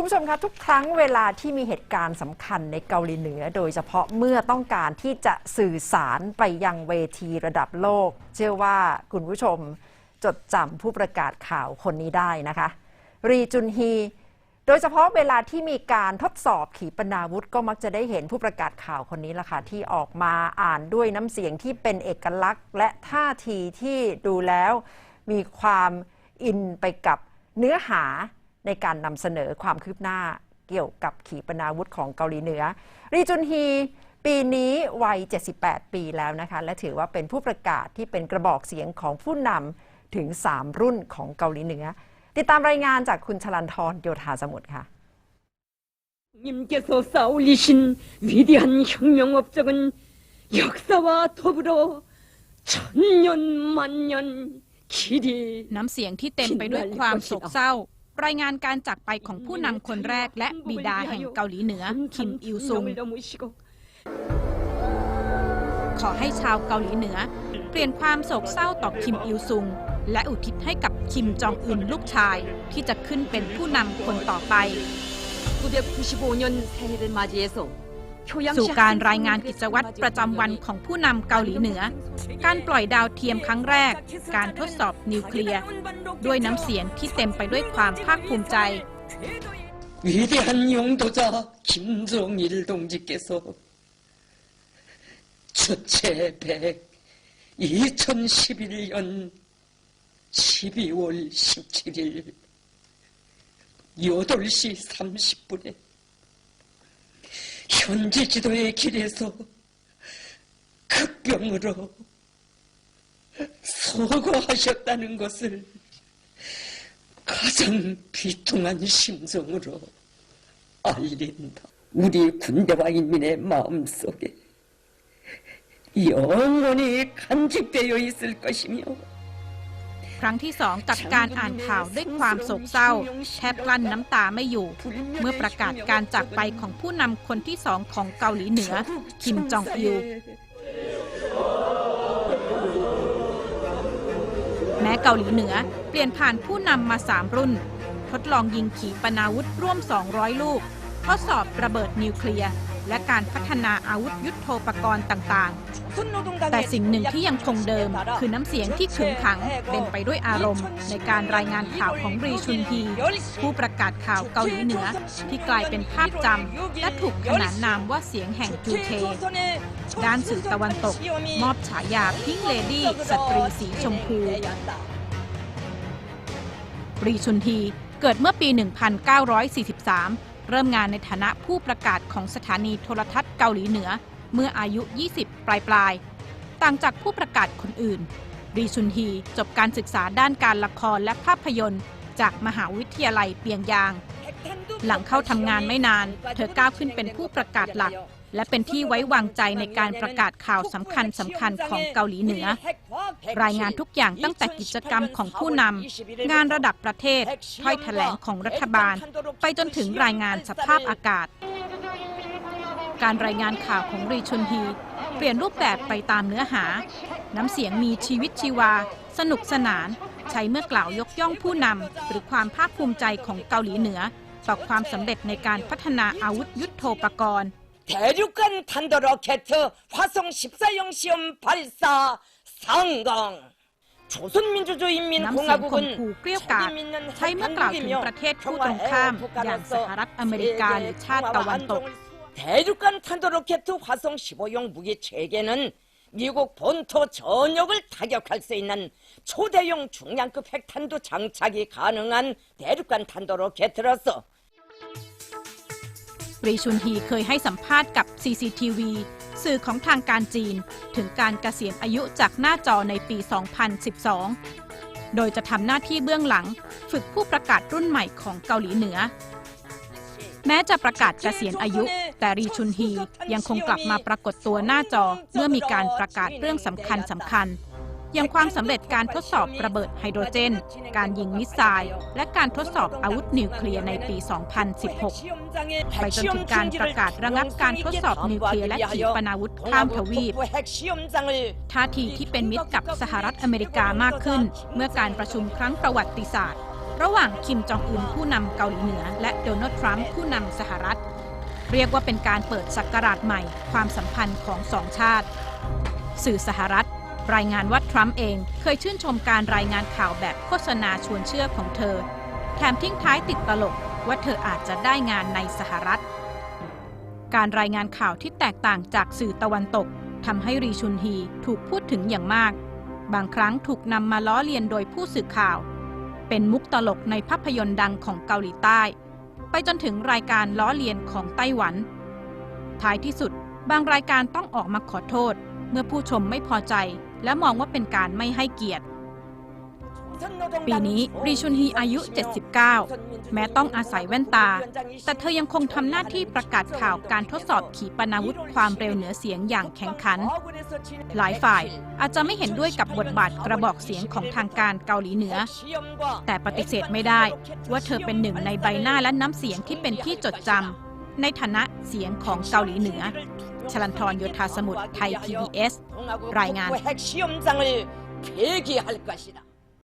คุณผู้ชมคะทุกครั้งเวลาที่มีเหตุการณ์สำคัญในเกาหลีเหนือ โดยเฉพาะเมื่อต้องการที่จะสื่อสารไปยังเวทีระดับโลก เชื่อว่าคุณผู้ชมจดจำผู้ประกาศข่าวคนนี้ได้นะคะ รีจุนฮี โดยเฉพาะเวลาที่มีการทดสอบขีปนาวุธ ก็มักจะได้เห็นผู้ประกาศข่าวคนนี้ล่ะค่ะที่ออกมาอ่านด้วยน้ำเสียงที่เป็นเอกลักษณ์ และท่าทีที่ดูแล้วมีความอินไปกับเนื้อหา ในการนำเสนอความคืบหน้าเกี่ยวกับขีปนาวุธของเกาหลีเหนือ รีจุนฮี ปีนี้วัย 78 ปีแล้วนะคะ และถือว่าเป็นผู้ประกาศที่เป็นกระบอกเสียงของผู้นำถึง 3 รุ่นของเกาหลีเหนือ ติดตามรายงานจากคุณชลันทรโยธาสมุทรค่ะ 님께서 쌓아올리신 위대한 혁명 업적은 역사와 더불어 천년 만년 길이 น้ำเสียงที่เต็มไปด้วยความโศกเศร้า รายงานการจากไปของผู้นำคนแรกและบิดาแห่งเกาหลีเหนือ คิมอิลซุง 을 넘으시고 ขอให้ชาวเกาหลีเหนือ เปลี่ยนความโศกเศร้าต่อคิมอิลซุง และอุทิศให้กับคิมจองอึนลูกชาย ที่จะขึ้นเป็นผู้นำคนต่อไป 995년 새해를 맞이해서 สู่การรายงานกิจวัตรประจำวันของผู้นำเกาหลีเหนือ การปล่อยดาวเทียมครั้งแรก การทดสอบนิวเคลียร์ ด้วยน้ำเสียงที่เต็มไปด้วยความภาคภูมิใจ 위대한 용도자 김정일 동지께서 주체 100 2011년 12월 17일 8시 30분에 현지 지도의 길에서 급병으로 소거하셨다는 것을 가장 비통한 심정으로 알린다. 우리 군대와 인민의 마음속에 영원히 간직되어 있을 것이며 ครั้งที่สองกับการอ่านข่าวด้วยความโศกเศร้าแทบกลั้นน้ำตาไม่อยู่ เมื่อประกาศการจากไปของผู้นำคนที่สองของเกาหลีเหนือ คิมจองอิลแม้เกาหลีเหนือเปลี่ยนผ่านผู้นำมาสามรุ่น ทดลองยิงขีปนาวุธร่วม 200 ลูกทดสอบระเบิดนิวเคลียร์ และการพัฒนาอาวุธยุโทโธปกรณ์ต่างๆ แต่สิ่งหนึ่งที่ยังคงเดิม คือน้ำเสียงที่ขึงขังเต็มไปด้วยอารมณ์ ในการรายงานข่าวของรีชุนฮี ผู้ประกาศข่าวเกาหลีเหนือ ที่กลายเป็นภาพจำและถูกขนานนามว่าเสียงแห่งทูเคด้านสื่อตะวันตก มอบฉายาพิงเลดี้สตรีสีชมพูรีชุนทีเกิดเมื่อปี 1943 เริ่มงานในฐานะผู้ประกาศของสถานีโทรทัศน์เกาหลีเหนือ เมื่ออายุ 20 ปลายปลายๆต่างจากผู้ประกาศคนอื่น รีชุนฮีจบการศึกษาด้านการละครและภาพยนตร์ จากมหาวิทยาลัยเปียงยาง หลังเข้าทำงานไม่นาน เธอก้าวขึ้นเป็นผู้ประกาศหลัก และเป็นที่ไว้วางใจในการประกาศข่าวสำคัญสำคัญของเกาหลีเหนือ รายงานทุกอย่างตั้งแต่กิจกรรมของผู้นำงานระดับประเทศถ้อยแถลงของรัฐบาล ไปจนถึงรายงานสภาพอากาศ การรายงานข่าวของรีชุนฮีเปลี่ยนรูปแบบไปตามเนื้อหา น้ำเสียงมีชีวิตชีวา สนุกสนาน ใช้เมื่อกล่าวยกย่องผู้นำหรือความภาคภูมิใจของเกาหลีเหนือ ต่อความสำเร็จในการพัฒนาอาวุธยุโทโธปกรณ์ 대륙간 탄도 로켓 화성 14형 시험 발사 성공. น้ำเสียงข่ม 조선민주주의인민공화국은 ขู่เกลี้ยวกล่อมใช้เมื่อกล่าวถึงประเทศคู่ตรงข้าม อย่างสหรัฐอเมริกาหรือชาติตะวันตก 대륙간 탄도 로켓 화성 15형 무기 체계는 미국 본토 전역을 타격할 수 있는 초대형 중량급 핵탄두 장착이 가능한 대륙간 탄도 로켓으로서 รีชุนฮีเคยให้สัมภาษณ์กับ CCTV สื่อของทางการจีน ถึงการเกษียณอายุจากหน้าจอในปี 2012 โดยจะทำหน้าที่เบื้องหลัง ฝึกผู้ประกาศรุ่นใหม่ของเกาหลีเหนือ แม้จะประกาศเกษียณอายุ แต่รีชุนฮียังคงกลับมาปรากฏตัวหน้าจอเมื่อมีการประกาศเรื่องสำคัญสำคัญ อย่างความสำเร็จการทดสอบระเบิดไฮโดรเจน การยิงมิสไซล์ และการทดสอบอาวุธนิวเคลียร์ในปี 2016 ไปจนถึงการประกาศระงับการทดสอบนิวเคลียร์และขีปนาวุธข้ามทวีป ท่าทีที่เป็นมิตรกับสหรัฐอเมริกามากขึ้น เมื่อการประชุมครั้งประวัติศาสตร์ ระหว่างคิมจองอึนผู้นำเกาหลีเหนือ และโดนัลด์ทรัมป์ผู้นำสหรัฐ เรียกว่าเป็นการเปิดศักราชใหม่ความสัมพันธ์ของสองชาติ สื่อสหรัฐ รายงานว่าทรัมป์เองเคยชื่นชมการรายงานข่าวแบบโฆษณาชวนเชื่อของเธอ แถมทิ้งท้ายติดตลกว่าเธออาจจะได้งานในสหรัฐ การรายงานข่าวที่แตกต่างจากสื่อตะวันตกทำให้รีชุนฮีถูกพูดถึงอย่างมาก บางครั้งถูกนำมาล้อเลียนโดยผู้สื่อข่าว เป็นมุกตลกในภาพยนตร์ดังของเกาหลีใต้ ไปจนถึงรายการล้อเลียนของไต้หวัน ท้ายที่สุด บางรายการต้องออกมาขอโทษ เมื่อผู้ชมไม่พอใจ และมองว่าเป็นการไม่ให้เกียรติ ปีนี้รีชุนฮีอายุ 79 แม้ต้องอาศัยแว่นตา แต่เธอยังคงทำหน้าที่ประกาศข่าวการทดสอบขีปนาวุธความเร็วเหนือเสียงอย่างแข็งขัน หลายฝ่ายอาจจะไม่เห็นด้วยกับบทบาทกระบอกเสียงของทางการเกาหลีเหนือ แต่ปฏิเสธไม่ได้ ว่าเธอเป็นหนึ่งในใบหน้าและน้ำเสียงที่เป็นที่จดจำในฐานะเสียงของเกาหลีเหนือ ชลันทรโยธาสมุทรไทย PBS รายงาน